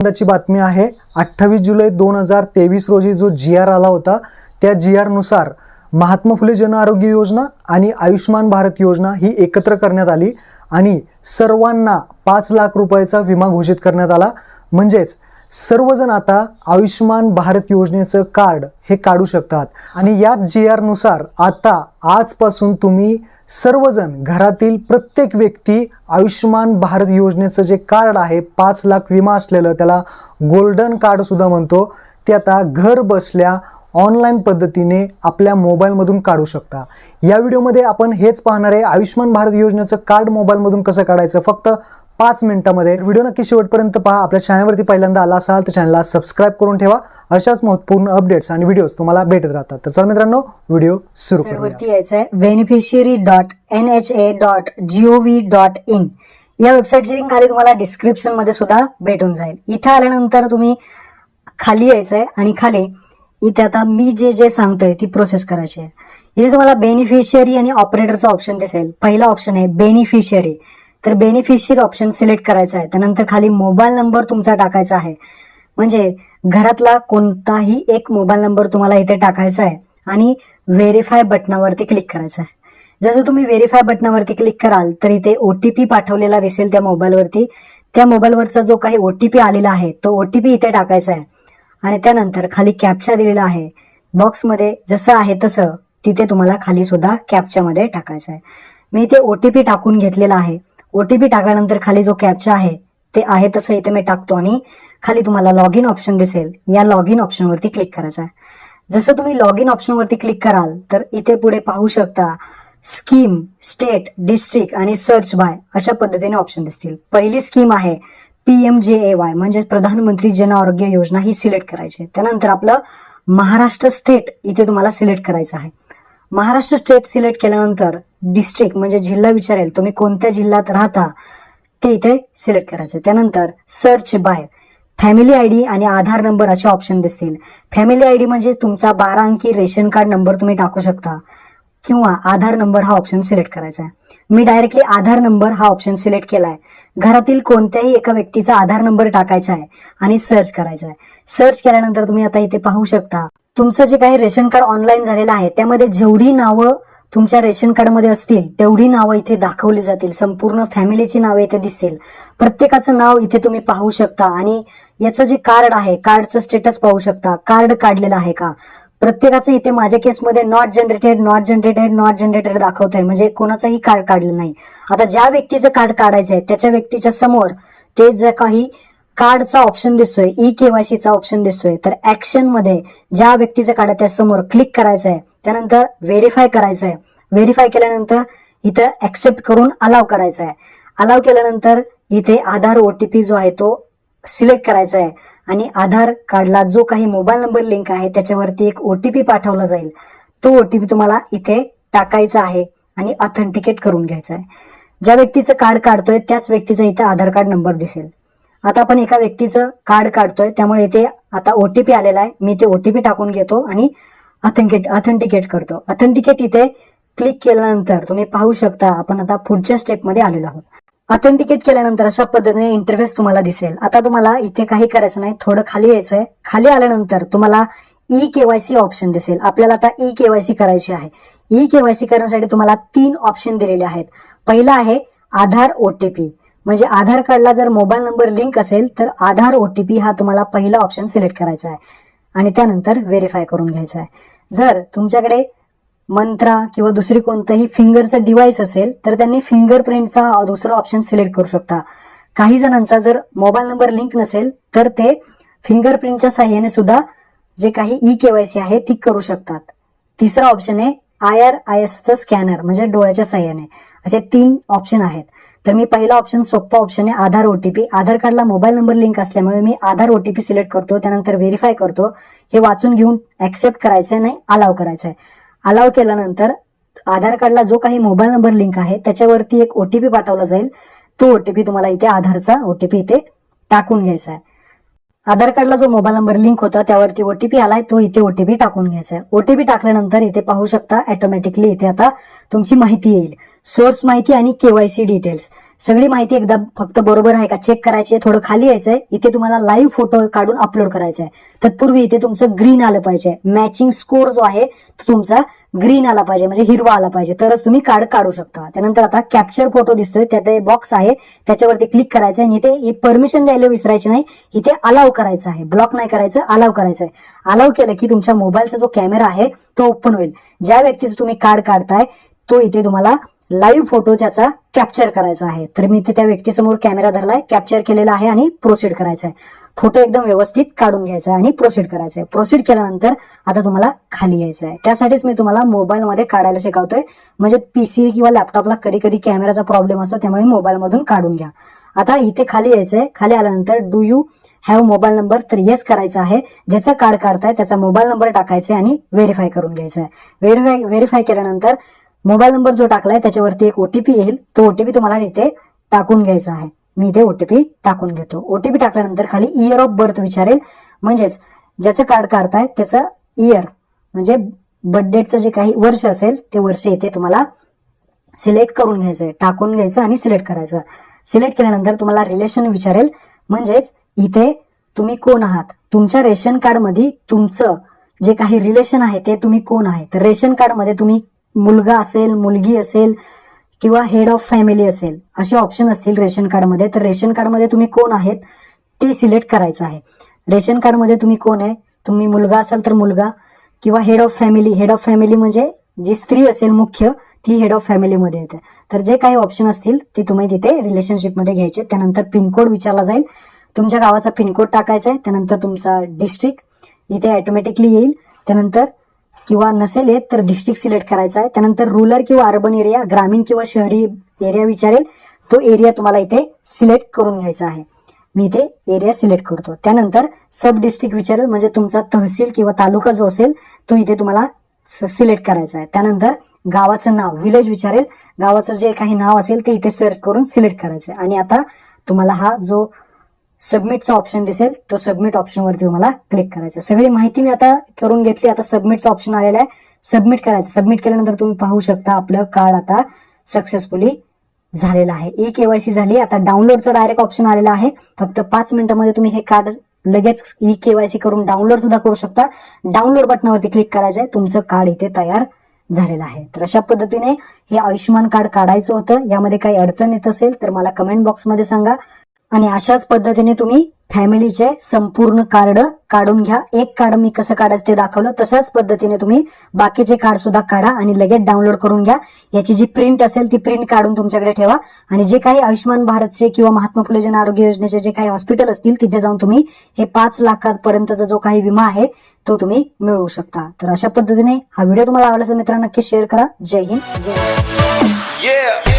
आनंदाची बातमी आहे अठ्ठावीस जुलै दोन हजार तेवीस रोजी जो जी आर आला होता त्या जी आरनुसार महात्मा फुले जन आरोग्य योजना आणि आयुष्यमान भारत योजना ही एकत्र करण्यात आली आणि सर्वांना पाच लाख रुपयाचा विमा घोषित करण्यात आला. म्हणजेच सर्वजण आता आयुष्यमान भारत योजनेचं कार्ड हे काढू शकतात. आणि याच जी आरनुसार आता आजपासून तुम्ही सर्वजण घरातील प्रत्येक व्यक्ती आयुष्यमान भारत योजनेचं जे कार्ड आहे पाच लाख विमा असलेलं त्याला गोल्डन कार्डसुद्धा म्हणतो. ते आता घर बसल्या ऑनलाईन पद्धतीने आपल्या मोबाईलमधून काढू शकता. या व्हिडिओमध्ये आपण हेच पाहणार आहे आयुष्यमान भारत योजनेचं कार्ड मोबाईलमधून कसं काढायचं? फक्त पाच मिनिटामध्ये. व्हिडिओ नक्की शेवटपर्यंत पहा. आपल्या चॅनलवरती पहिल्यांदा आला असाल तर चॅनलला सबस्क्राईब करून ठेवा. अशाच महत्त्वपूर्ण अपडेट्स आणि व्हिडिओज तुम्हाला भेटत राहतात. तर मित्रांनो व्हिडिओ सुरू वरती यायचं आहे. Beneficiary dot N H A dot gov dot in या वेबसाईटची लिंक खाली तुम्हाला डिस्क्रिप्शनमध्ये सुद्धा भेटून जाईल. इथे आल्यानंतर तुम्ही खाली यायचं आहे आणि खाली इथे आता मी जे जे सांगतोय ती प्रोसेस करायची आहे. इथे तुम्हाला बेनिफिशियरी आणि ऑपरेटरचा ऑप्शन दिसेल. पहिला ऑप्शन आहे बेनिफिशियरी तर बेनिफिशियरी ऑप्शन सिलेक्ट करायचा आहे. त्यानंतर खाली मोबाईल नंबर तुमचा टाकायचा आहे. म्हणजे घरातला कोणताही एक मोबाईल नंबर तुम्हाला इथे टाकायचा आहे आणि व्हेरीफाय बटनावरती क्लिक करायचं आहे. जसं तुम्ही व्हेरीफाय बटनावरती क्लिक कराल तर इथे ओ टी पी पाठवलेला दिसेल त्या मोबाईलवरती त्या मोबाईलवरचा जो काही ओ टी पी आलेला आहे तो ओ टी पी इथे टाकायचा आहे. आणि त्यानंतर खाली कॅप्चा दिलेला आहे. बॉक्समध्ये जसं आहे तसं तिथे तुम्हाला खाली सुद्धा कॅप्च्यामध्ये टाकायचं आहे. मी इथे ओ टी पी टाकून घेतलेला आहे. ओ टी पी टाकल्यानंतर खाली जो कॅप्चा आहे ते आहे तसं इथे मी टाकतो आणि खाली तुम्हाला लॉग इन ऑप्शन दिसेल. या लॉग इन ऑप्शनवरती क्लिक करायचं आहे. जसं तुम्ही लॉग इन ऑप्शनवरती क्लिक कराल तर इथे पुढे पाहू शकता स्कीम स्टेट डिस्ट्रिक्ट आणि सर्च बाय अशा पद्धतीने ऑप्शन दिसतील. पहिली स्कीम आहे पी एम जे ए वाय म्हणजे प्रधानमंत्री जन आरोग्य योजना ही सिलेक्ट करायची आहे. त्यानंतर आपलं महाराष्ट्र स्टेट इथे तुम्हाला सिलेक्ट करायचं आहे. महाराष्ट्र स्टेट सिलेक्ट केल्यानंतर डिस्ट्रिक्ट म्हणजे जिल्हा विचारेल तुम्ही कोणत्या जिल्ह्यात राहता ते इथे सिलेक्ट करायचं त्यानंतर search by family I D आणि आधार नंबर असे ऑप्शन दिसतील. फॅमिली आय डी म्हणजे तुमचा बारा अंकी रेशन कार्ड नंबर तुम्ही टाकू शकता. किंवा आधार नंबर हा ऑप्शन सिलेक्ट करायचा आहे. मी डायरेक्टली आधार नंबर हा ऑप्शन सिलेक्ट केलाय. घरातील कोणत्याही एका व्यक्तीचा आधार नंबर टाकायचा आहे आणि सर्च करायचा आहे. सर्च केल्यानंतर तुम्ही आता इथे पाहू शकता तुमचं जे काही रेशन कार्ड ऑनलाईन झालेलं आहे त्यामध्ये जेवढी नावं तुमच्या रेशन कार्डमध्ये असतील तेवढी नावं इथे दाखवली जातील. संपूर्ण फॅमिलीची नावं इथे दिसतील प्रत्येकाचं नाव इथे तुम्ही पाहू शकता आणि याचं जे कार्ड आहे कार्डचं स्टेटस पाहू शकता. कार्ड काढलेलं आहे का? प्रत्येकाचं इथे माझ्या केसमध्ये not generated not generated not generated दाखवत आहे म्हणजे कोणाचंही कार्ड काढलं नाही. आता ज्या व्यक्तीचं कार्ड काढायचं आहे त्याच्या व्यक्तीच्या समोर ते जे काही कार्डचा ऑप्शन दिसतोय ई केवायसीचा ऑप्शन दिसतोय तर ऍक्शनमध्ये ज्या व्यक्तीचं कार्ड आहे त्यासमोर क्लिक करायचं आहे त्यानंतर व्हेरीफाय करायचं आहे व्हेरीफाय केल्यानंतर इथं ऍक्सेप्ट करून अलाव करायचं आहे अलाव केल्यानंतर इथे आधार ओटीपी जो आहे तो सिलेक्ट करायचा आहे आणि आधार कार्डला जो काही मोबाईल नंबर लिंक आहे त्याच्यावरती एक ओटीपी पाठवला जाईल. तो ओटीपी तुम्हाला इथे टाकायचा आहे आणि ऑथेंटिकेट करून घ्यायचा आहे. ज्या व्यक्तीचं कार्ड काढतोय त्याच व्यक्तीचा इथे आधार कार्ड नंबर दिसेल. आता आपण एका व्यक्तीचं कार्ड काढतोय त्यामुळे इथे आता ओटीपी आलेला आहे. मी ते ओटीपी टाकून घेतो आणि ऑथेंटिकेट ऑथेंटिकेट करतो. ऑथेंटिकेट इथे क्लिक केल्यानंतर तुम्ही पाहू शकता आपण आता पुढच्या स्टेपमध्ये आलेलो आहोत. ऑथेंटिकेट केल्यानंतर अशा पद्धतीने इंटरफेस तुम्हाला दिसेल. आता तुम्हाला इथे काही करायचं नाही थोडं खाली यायचंय. खाली आल्यानंतर तुम्हाला ई केवायसी ऑप्शन दिसेल. आपल्याला आता ई केवायसी करायची आहे. ई केवायसी करण्यासाठी तुम्हाला तीन ऑप्शन दिलेले आहेत. पहिला आहे आधार ओटीपी म्हणजे आधार कार्डला जर मोबाईल नंबर लिंक असेल तर आधार ओटीपी हा तुम्हाला पहिला ऑप्शन सिलेक्ट करायचा आहे. आणि त्यानंतर व्हेरीफाय करून घ्यायचा आहे. जर तुमच्याकडे मंत्रा किंवा दुसरी कोणतंही फिंगरचं डिव्हाइस असेल तर त्यांनी फिंगरप्रिंटचा दुसरा ऑप्शन सिलेक्ट करू शकता. काही जणांचा जर मोबाईल नंबर लिंक नसेल तर ते फिंगरप्रिंटच्या साह्याने सुद्धा जे काही ई केवायसी आहे ती करू शकतात. तिसरा ऑप्शन आहे आय आर आय एसचं स्कॅनर म्हणजे डोळ्याच्या साह्याने. असे तीन ऑप्शन आहेत. तर मी पहिला ऑप्शन सोपा ऑप्शन आहे आधार ओटीपी आधार कार्डला मोबाईल नंबर लिंक असल्यामुळे मी आधार ओटीपी सिलेक्ट करतो त्यानंतर व्हेरीफाय करतो. हे वाचून घेऊन ऍक्सेप्ट करायचं नाही अलाव करायचं आहे अलाव केल्यानंतर आधार कार्डला जो काही मोबाईल नंबर लिंक आहे त्याच्यावरती एक ओटीपी पाठवला जाईल. तो ओटीपी तुम्हाला इथे आधारचा ओटीपी इथे टाकून घ्यायचा आहे. आधार कार्डला जो मोबाईल नंबर लिंक होता त्यावरती ओटीपी आलाय तो इथे ओटीपी टाकून घ्यायचा आहे. ओटीपी टाकल्यानंतर इथे पाहू शकता ऑटोमॅटिकली इथे आता तुमची माहिती येईल. सोर्स माहिती आणि केवायसी डिटेल्स सगळी माहिती एकदा फक्त बरोबर आहे का? चेक करायची आहे थोडं खाली यायचंय. इथे तुम्हाला लाईव्ह फोटो काढून अपलोड करायचा आहे तत्पूर्वी इथे तुमचं ग्रीन आलं पाहिजे. मॅचिंग स्कोर जो आहे तो तुमचा ग्रीन आला पाहिजे म्हणजे हिरवा आला पाहिजे. तरच तुम्ही कार्ड काढू शकता. त्यानंतर आता कॅप्चर फोटो दिसतोय. त्यात बॉक्स आहे. त्याच्यावरती क्लिक करायचं आहे आणि इथे परमिशन द्यायला विसरायची नाही. इथे अलाव करायचं आहे. ब्लॉक नाही करायचं अलाव करायचं आहे अलाव केलं की तुमच्या मोबाईलचा जो कॅमेरा आहे तो ओपन होईल. ज्या व्यक्तीचं तुम्ही कार्ड काढताय तो इथे तुम्हाला लाईव्ह फोटो त्याचा कॅप्चर करायचा आहे. तर मी इथे त्या व्यक्तीसमोर कॅमेरा धरलाय कॅप्चर केलेला आहे आणि प्रोसीड करायचा आहे. फोटो एकदम व्यवस्थित काढून घ्यायचा आहे आणि प्रोसीड करायचा आहे. प्रोसीड केल्यानंतर आता तुम्हाला खाली यायचं आहे. त्यासाठीच मी तुम्हाला मोबाईलमध्ये काढायला शिकवतोय. म्हणजे पीसी किंवा लॅपटॉपला कधी कधी कॅमेराचा प्रॉब्लेम असतो त्यामुळे मोबाईलमधून काढून घ्या. आता इथे खाली यायचंय खाली आल्यानंतर do you have mobile number तर येस करायचा आहे. ज्याचं कार्ड काढताय त्याचा मोबाईल नंबर टाकायचा आहे आणि व्हेरीफाय करून घ्यायचा आहे. व्हेरीफाय व्हेरीफाय केल्यानंतर मोबाईल नंबर जो टाकलाय त्याच्यावरती एक ओटीपी येईल. तो ओटीपी तुम्हाला इथे टाकून घ्यायचा आहे. मी इथे ओटीपी टाकून घेतो. ओटीपी टाकल्यानंतर खाली इयर ऑफ बर्थ विचारेल. म्हणजेच ज्याचं कार्ड काढताय त्याचं इयर म्हणजे बर्थडेटचं जे काही वर्ष असेल ते वर्ष इथे तुम्हाला सिलेक्ट करून घ्यायचं आहे. टाकून घ्यायचं आणि सिलेक्ट करायचं. सिलेक्ट केल्यानंतर तुम्हाला रिलेशन विचारेल. म्हणजेच इथे तुम्ही कोण आहात? तुमच्या रेशन कार्डमध्ये तुमचं जे काही रिलेशन आहे ते तुम्ही कोण आहे? तर रेशन कार्डमध्ये तुम्ही मुलगा असेल मुलगी असेल किंवा हेड ऑफ फॅमिली असेल असे ऑप्शन असतील रेशन कार्डमध्ये तर रेशन कार्डमध्ये तुम्ही कोण आहेत ते सिलेक्ट करायचं आहे. रेशन कार्डमध्ये तुम्ही कोण आहे? तुम्ही मुलगा असाल तर मुलगा किंवा head of family head of family म्हणजे जी स्त्री असेल मुख्य ती हेड ऑफ फॅमिलीमध्ये येते. तर जे काही ऑप्शन असतील ते तुम्ही तिथे रिलेशनशिपमध्ये घ्यायचे. त्यानंतर पिनकोड विचारला जाईल. तुमच्या गावाचा पिनकोड टाकायचा आहे. त्यानंतर तुमचा डिस्ट्रिक्ट इथे ऑटोमॅटिकली येईल. त्यानंतर किंवा नसेल येत तर डिस्ट्रिक्ट सिलेक्ट करायचा आहे. त्यानंतर रुरल किंवा अर्बन एरिया ग्रामीण किंवा शहरी एरिया विचारेल. तो एरिया तुम्हाला इथे सिलेक्ट करून घ्यायचा आहे. मी इथे एरिया सिलेक्ट करतो. त्यानंतर सब डिस्ट्रिक्ट विचारेल म्हणजे तुमचा तहसील किंवा तालुका जो असेल तो इथे तुम्हाला सिलेक्ट करायचा आहे. त्यानंतर गावाचं नाव विलेज विचारेल. गावाचं जे काही नाव असेल ते इथे सर्च करून सिलेक्ट करायचं आहे. आणि आता तुम्हाला हा जो सबमिटचा ऑप्शन दिसेल तो सबमिट ऑप्शनवरती तुम्हाला क्लिक करायचं. सगळी माहिती मी आता करून घेतली आता सबमिटचा ऑप्शन आलेला आहे. सबमिट करायचं. सबमिट केल्यानंतर तुम्ही पाहू शकता आपलं कार्ड आता सक्सेसफुली झालेलं आहे. ई केवायसी झाली आता डाउनलोडचं डायरेक्ट ऑप्शन आलेला आहे. फक्त पाच मिनिटांमध्ये तुम्ही हे कार्ड लगेच ई केवायसी करून डाउनलोड सुद्धा करू शकता. डाउनलोड बटनावरती क्लिक करायचं आहे तुमचं कार्ड इथे तयार झालेलं आहे. तर अशा पद्धतीने हे आयुष्यमान कार्ड काढायचं होतं. यामध्ये काही अडचण येत असेल तर मला कमेंट बॉक्समध्ये सांगा. आणि अशाच पद्धतीने तुम्ही फॅमिलीचे संपूर्ण कार्ड काढून घ्या. एक कार्ड मी कसं काढायचं ते दाखवलं. तशाच पद्धतीने तुम्ही बाकीचे कार्ड सुद्धा काढा आणि लगेच डाउनलोड करून घ्या. याची जी प्रिंट असेल ती प्रिंट काढून तुमच्याकडे ठेवा. आणि जे काही आयुष्यमान भारतचे किंवा महात्मा फुले जन आरोग्य योजनेचे जे काही हॉस्पिटल असतील तिथे जाऊन तुम्ही हे पाच लाखापर्यंतचा जो काही विमा आहे तो तुम्ही मिळवू शकता. तर अशा पद्धतीने हा व्हिडिओ तुम्हाला आवडला असेल मित्रांनो नक्की शेअर करा. जय हिंद. जय